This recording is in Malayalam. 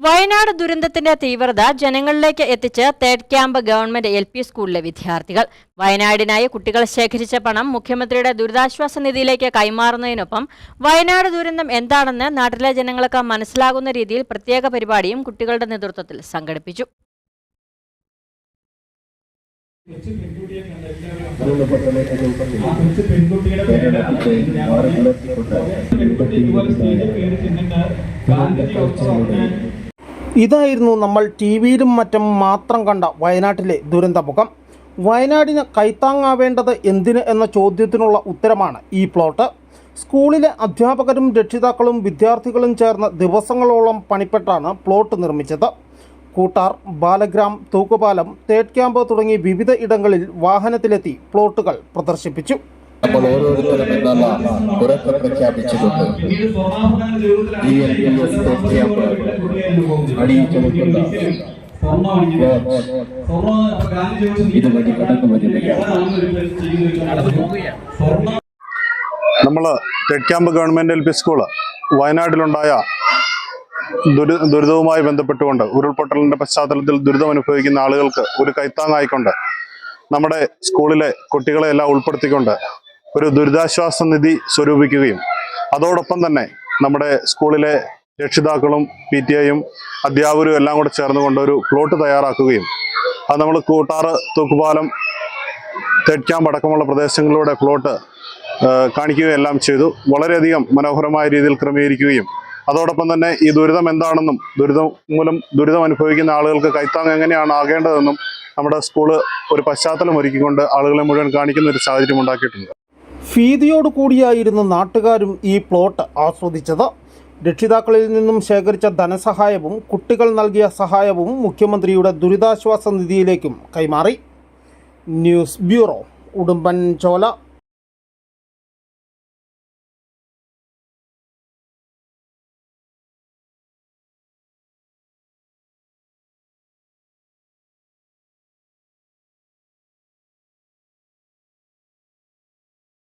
വയനാട് ദുരന്തത്തിന്റെ തീവ്രത ജനങ്ങളിലേക്ക് എത്തിച്ച് third camp government L P സ്കൂളിലെ വിദ്യാർത്ഥികൾ. വയനാടിനായി കുട്ടികൾ ശേഖരിച്ച പണം മുഖ്യമന്ത്രിയുടെ ദുരിതാശ്വാസ നിധിയിലേക്ക് കൈമാറുന്നതിനൊപ്പം വയനാട് ദുരന്തം എന്താണെന്ന് നാട്ടിലെ ജനങ്ങൾക്ക് മനസ്സിലാകുന്ന രീതിയിൽ പ്രത്യേക പരിപാടിയും കുട്ടികളുടെ നേതൃത്വത്തിൽ സംഘടിപ്പിച്ചു. പെൺകുട്ടിയുടെ ഇതായിരുന്നു നമ്മൾ ടി വിയിലും മറ്റും മാത്രം കണ്ട വയനാട്ടിലെ ദുരന്തമുഖം. വയനാടിന് കൈത്താങ്ങാവേണ്ടത് എന്തിന് എന്ന ചോദ്യത്തിനുള്ള ഉത്തരമാണ് ഈ പ്ലോട്ട്. സ്കൂളിലെ അധ്യാപകരും രക്ഷിതാക്കളും വിദ്യാർത്ഥികളും ചേർന്ന് ദിവസങ്ങളോളം പണിപ്പെട്ടാണ് പ്ലോട്ട് നിർമ്മിച്ചത്. കൂട്ടാർ ബാലഗ്രാം തൂക്കുപാലം തേഡ് ക്യാമ്പ് തുടങ്ങി വിവിധ ഇടങ്ങളിൽ വാഹനത്തിലെത്തി പ്ലോട്ടുകൾ പ്രദർശിപ്പിച്ചു. നമ്മൾ ഓരോരുത്തരും എന്നുള്ള ഉറക്കെ പ്രഖ്യാപിച്ചിട്ടുണ്ട് ഈ എൽ പി എസ് ക്യാമ്പ് അണിയിച്ചു വെക്കുന്ന സ്വർണം അണിഞ്ഞത്. സ്വർണം അപ്പൊ ഗാന്ധിജി ചോദിച്ചു, ഇതുവഴി കടന്നു? സ്വർണം നമ്മൾ tech camp government L P school വയനാട്ടിലുണ്ടായ ദുരി ദുരിതവുമായി ബന്ധപ്പെട്ടുകൊണ്ട് ഉരുൾപൊട്ടലിന്റെ പശ്ചാത്തലത്തിൽ ദുരിതം അനുഭവിക്കുന്ന ആളുകൾക്ക് ഒരു കൈത്താങ്ങായിക്കൊണ്ട് നമ്മുടെ സ്കൂളിലെ കുട്ടികളെ എല്ലാം ഉൾപ്പെടുത്തിക്കൊണ്ട് ഒരു ദുരിതാശ്വാസ നിധി സ്വരൂപിക്കുകയും അതോടൊപ്പം തന്നെ നമ്മുടെ സ്കൂളിലെ രക്ഷിതാക്കളും പി ടി ഐയും അധ്യാപകരും എല്ലാം കൂടെ ചേർന്നുകൊണ്ട് ഒരു പ്ലോട്ട് തയ്യാറാക്കുകയും അത് നമ്മൾ കൂട്ടാറ് തൂക്കുപാലം തെറ്റാമ്പ് അടക്കമുള്ള പ്രദേശങ്ങളിലൂടെ പ്ലോട്ട് കാണിക്കുകയും എല്ലാം ചെയ്തു. വളരെയധികം മനോഹരമായ രീതിയിൽ ക്രമീകരിക്കുകയും അതോടൊപ്പം തന്നെ ഈ ദുരിതം എന്താണെന്നും ദുരിതം മൂലം ദുരിതം അനുഭവിക്കുന്ന ആളുകൾക്ക് കൈത്താങ് എങ്ങനെയാണ് ആകേണ്ടതെന്നും നമ്മുടെ സ്കൂൾ ഒരു പശ്ചാത്തലം ഒരുക്കിക്കൊണ്ട് ആളുകളെ മുഴുവൻ കാണിക്കുന്ന ഒരു സാഹചര്യം ഉണ്ടാക്കിയിട്ടുണ്ട്. ഭീതിയോടു കൂടിയായിരുന്നു നാട്ടുകാരും ഈ പ്ലോട്ട് ആസ്വദിച്ചത്. രക്ഷിതാക്കളിൽ നിന്നും ശേഖരിച്ച ധനസഹായവും കുട്ടികൾ നൽകിയ സഹായവും മുഖ്യമന്ത്രിയുടെ ദുരിതാശ്വാസ നിധിയിലേക്കും കൈമാറി. ന്യൂസ് ബ്യൂറോ ഉടുമ്പൻ ചോല